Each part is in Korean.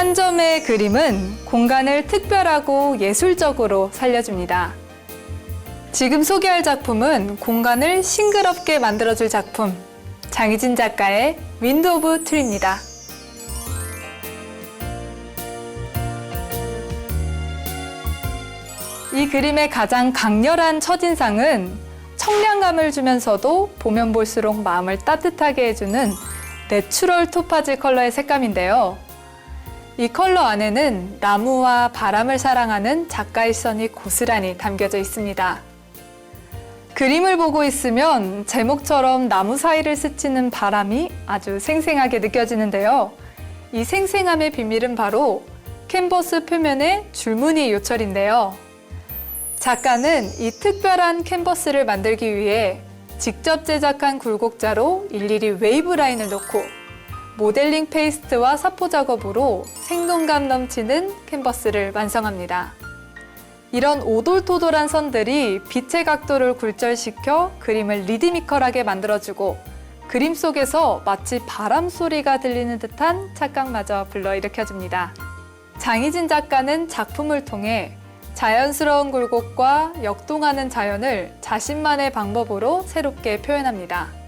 한 점의 그림은 공간을 특별하고 예술적으로 살려줍니다. 지금 소개할 작품은 공간을 싱그럽게 만들어줄 작품, 장희진 작가의 윈드 오브 트리입니다. 이 그림의 가장 강렬한 첫인상은 청량감을 주면서도 보면 볼수록 마음을 따뜻하게 해주는 내추럴 토파즈 컬러의 색감인데요. 이 컬러 안에는 나무와 바람을 사랑하는 작가의 선이 고스란히 담겨져 있습니다. 그림을 보고 있으면 제목처럼 나무 사이를 스치는 바람이 아주 생생하게 느껴지는데요. 이 생생함의 비밀은 바로 캔버스 표면의 줄무늬 요철인데요. 작가는 이 특별한 캔버스를 만들기 위해 직접 제작한 굴곡자로 일일이 웨이브 라인을 넣고 모델링 페이스트와 사포 작업으로 생동감 넘치는 캔버스를 완성합니다. 이런 오돌토돌한 선들이 빛의 각도를 굴절시켜 그림을 리드미컬하게 만들어주고 그림 속에서 마치 바람 소리가 들리는 듯한 착각마저 불러일으켜줍니다. 장희진 작가는 작품을 통해 자연스러운 굴곡과 역동하는 자연을 자신만의 방법으로 새롭게 표현합니다.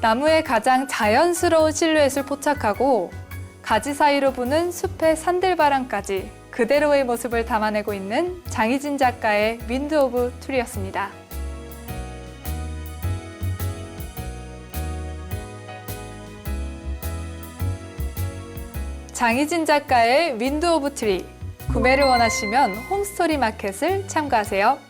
나무의 가장 자연스러운 실루엣을 포착하고 가지 사이로 부는 숲의 산들바람까지 그대로의 모습을 담아내고 있는 장희진 작가의 윈드 오브 트리였습니다. 장희진 작가의 윈드 오브 트리 구매를 원하시면 홈스토리 마켓을 참고하세요.